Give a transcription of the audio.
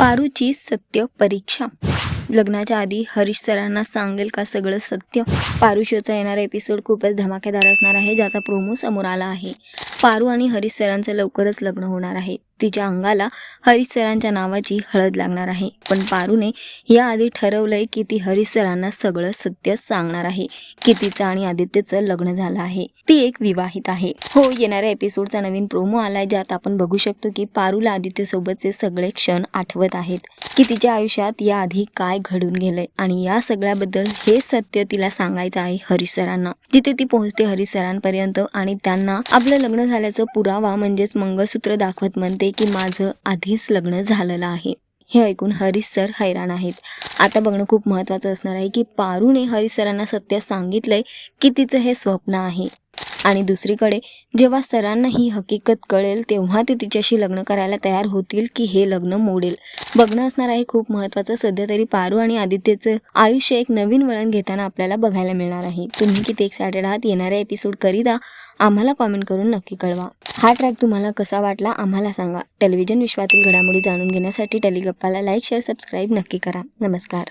पारूची सत्य परीक्षा. लग्नाच्या आधी हरीश सरांना सांगेल का सगळं सत्य? पारू शोचा येणारा एपिसोड खूपच धमाकेदार असणार आहे ज्याचा प्रोमो समोर आला आहे. पारू आणि हरीश सरांचं लवकरच लग्न होणार आहे. तिच्या अंगाला हरिसरांच्या नावाची हळद लागणार आहे. पण पारूने याआधी ठरवलंय की ती हरिसरांना सगळं सत्य सांगणार आहे. की तिचं आणि आदित्यचं लग्न झालं आहे. ती एक विवाहित आहे. हो येणाऱ्या एपिसोडचा नवीन प्रोमो आलाय ज्यात आपण बघू शकतो की पारूला आदित्य सोबतचे सगळे क्षण आठवत आहेत. की तिच्या आयुष्यात याआधी काय घडून गेलंय आणि या सगळ्याबद्दल हे सत्य तिला सांगायचं आहे हरिसरांना. जिथे ती पोहोचते हरिसरांपर्यंत आणि त्यांना आपलं लग्न झाल्याचं पुरावा म्हणजेच मंगळसूत्र दाखवत म्हणते की माझं आधीच लग्न झालेलं आहे. हे ऐकून हरीश सर हैराण आहेत. आता बघणं खूप महत्त्वाचं असणार आहे की पारूने हरीश सरांना सत्य सांगितलंय की तिचं हे स्वप्न आहे. आणि दुसरीकडे जेव्हा सरांना ही हकीकत कळेल तेव्हा ते तिच्याशी लग्न करायला तयार होतील की हे लग्न मोडेल. बघणं असणार आहे खूप महत्त्वाचं. सध्या तरी पारू आणि आदित्यचं आयुष्य एक नवीन वळण घेताना आपल्याला बघायला मिळणार आहे. तुम्ही किती एक्सायटेड आहात येणाऱ्या एपिसोड करिता आम्हाला कॉमेंट करून नक्की कळवा. हा ट्रॅक तुम्हाला कसा वाटला आम्हाला सांगा. टेलिव्हिजन विश्वातील घडामोडी जाणून घेण्यासाठी टेलिगप्पाला लाईक शेअर सबस्क्राईब नक्की करा. नमस्कार.